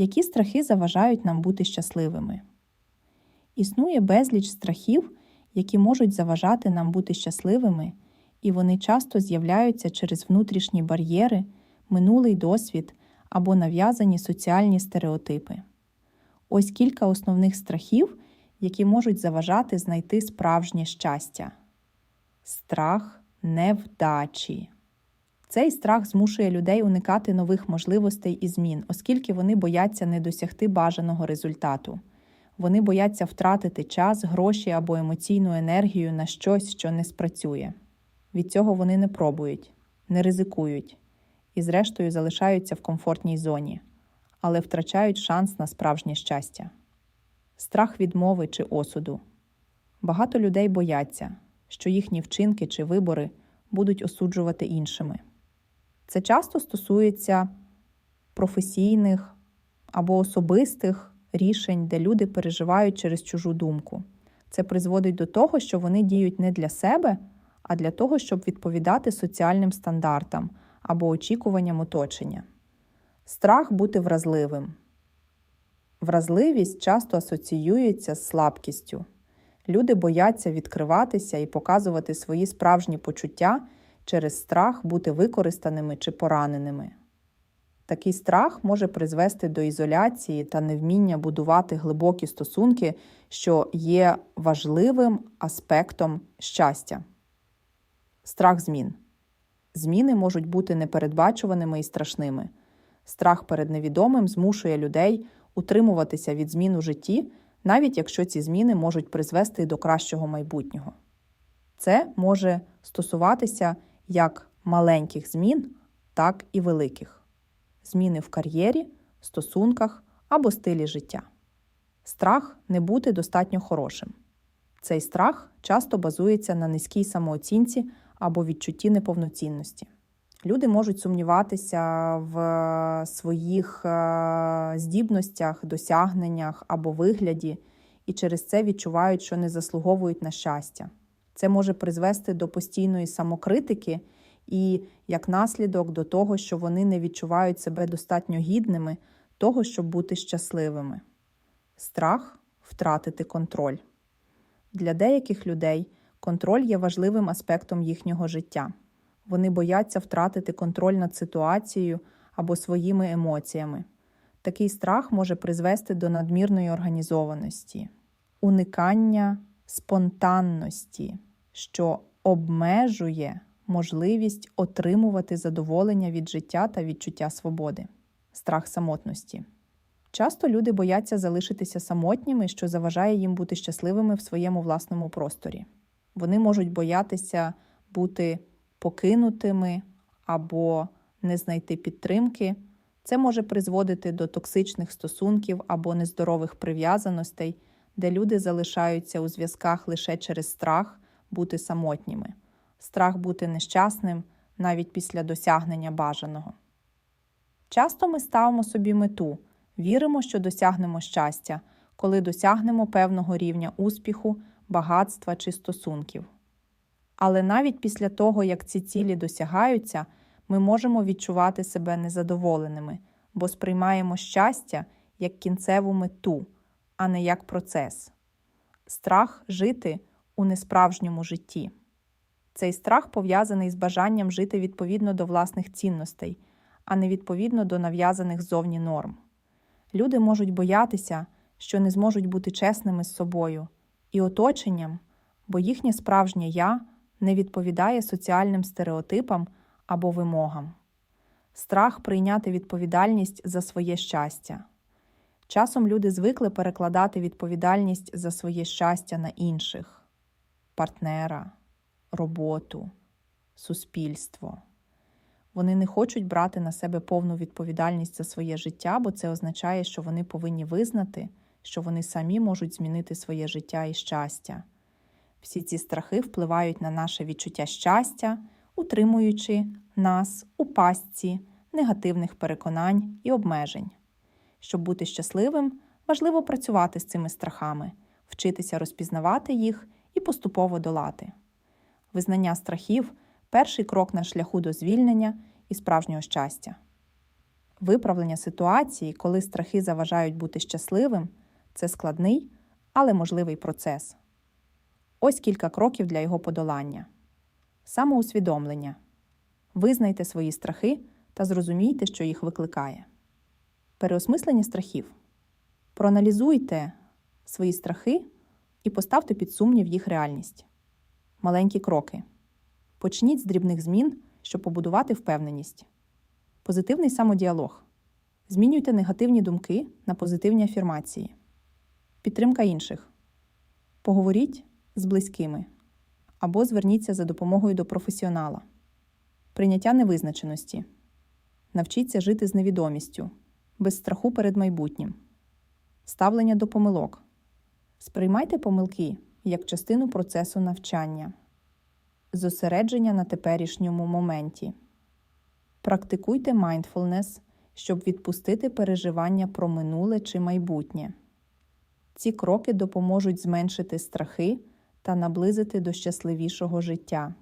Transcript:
Які страхи заважають нам бути щасливими? Існує безліч страхів, які можуть заважати нам бути щасливими, і вони часто з'являються через внутрішні бар'єри, минулий досвід або нав'язані соціальні стереотипи. Ось кілька основних страхів, які можуть заважати знайти справжнє щастя. Страх невдачі. Цей страх змушує людей уникати нових можливостей і змін, оскільки вони бояться не досягти бажаного результату. Вони бояться втратити час, гроші або емоційну енергію на щось, що не спрацює. Від цього вони не пробують, не ризикують і, зрештою, залишаються в комфортній зоні, але втрачають шанс на справжнє щастя. Страх відмови чи осуду. Багато людей бояться, що їхні вчинки чи вибори будуть осуджувати іншими. Це часто стосується професійних або особистих рішень, де люди переживають через чужу думку. Це призводить до того, що вони діють не для себе, а для того, щоб відповідати соціальним стандартам або очікуванням оточення. Страх бути вразливим. Вразливість часто асоціюється з слабкістю. Люди бояться відкриватися і показувати свої справжні почуття через страх бути використаними чи пораненими. Такий страх може призвести до ізоляції та невміння будувати глибокі стосунки, що є важливим аспектом щастя. Страх змін. Зміни можуть бути непередбачуваними і страшними. Страх перед невідомим змушує людей утримуватися від змін у житті, навіть якщо ці зміни можуть призвести до кращого майбутнього. Це може стосуватися як маленьких змін, так і великих зміни в кар'єрі, стосунках або стилі життя. Страх не бути достатньо хорошим. Цей страх часто базується на низькій самооцінці або відчутті неповноцінності. Люди можуть сумніватися в своїх е, здібностях, досягненнях або вигляді, і через це відчувають, що не заслуговують на щастя. Це може призвести до постійної самокритики і як наслідок до того, що вони не відчувають себе достатньо гідними того, щоб бути щасливими. Страх втратити контроль. Для деяких людей контроль є важливим аспектом їхнього життя. Вони бояться втратити контроль над ситуацією або своїми емоціями. Такий страх може призвести до надмірної організованості, уникання спонтанності, що обмежує можливість отримувати задоволення від життя та відчуття свободи, страх самотності. Часто люди бояться залишитися самотніми, що заважає їм бути щасливими в своєму власному просторі. Вони можуть боятися бути покинутими або не знайти підтримки. Це може призводити до токсичних стосунків або нездорових прив'язаностей, де люди залишаються у зв'язках лише через страх бути самотніми страх бути нещасним навіть після досягнення бажаного. Часто ми ставимо собі мету, віримо, що досягнемо щастя, коли досягнемо певного рівня успіху, багатства чи стосунків. Але навіть після того, як ці цілі досягаються, ми можемо відчувати себе незадоволеними, бо сприймаємо щастя як кінцеву мету, а не як процес. Страх жити у несправжньому житті. Цей страх пов'язаний з бажанням жити відповідно до власних цінностей, а не відповідно до нав'язаних зовні норм. Люди можуть боятися, що не зможуть бути чесними з собою і оточенням, бо їхнє справжнє я не відповідає соціальним стереотипам або вимогам. Страх прийняти відповідальність за своє щастя. Часом люди звикли перекладати відповідальність за своє щастя на інших партнера роботу, суспільство. Вони не хочуть брати на себе повну відповідальність за своє життя, бо це означає, що вони повинні визнати, що вони самі можуть змінити своє життя і щастя. Всі ці страхи впливають на наше відчуття щастя, утримуючи нас у пастці негативних переконань і обмежень. Щоб бути щасливим, важливо працювати з цими страхами, вчитися розпізнавати їх і поступово долати. Визнання страхів перший крок на шляху до звільнення і справжнього щастя. Виправлення ситуації, коли страхи заважають бути щасливим, це складний, але можливий процес. Ось кілька кроків для його подолання. Самоусвідомлення. Визнайте свої страхи та зрозумійте, що їх викликає. Переосмислення страхів. Проаналізуйте свої страхи і поставте під сумнів їх реальність. Маленькі кроки. Почніть з дрібних змін, щоб побудувати впевненість. Позитивний самодіалог. Змінюйте негативні думки на позитивні афірмації. Підтримка інших. Поговоріть з близькими або зверніться за допомогою до професіонала. Прийняття невизначеності. Навчіться жити з невідомістю, без страху перед майбутнім. Ставлення до помилок. Сприймайте помилки як частину процесу навчання. Зосередження на теперішньому моменті. Практикуйте mindfulness, щоб відпустити переживання про минуле чи майбутнє. Ці кроки допоможуть зменшити страхи та наблизити до щасливішого життя.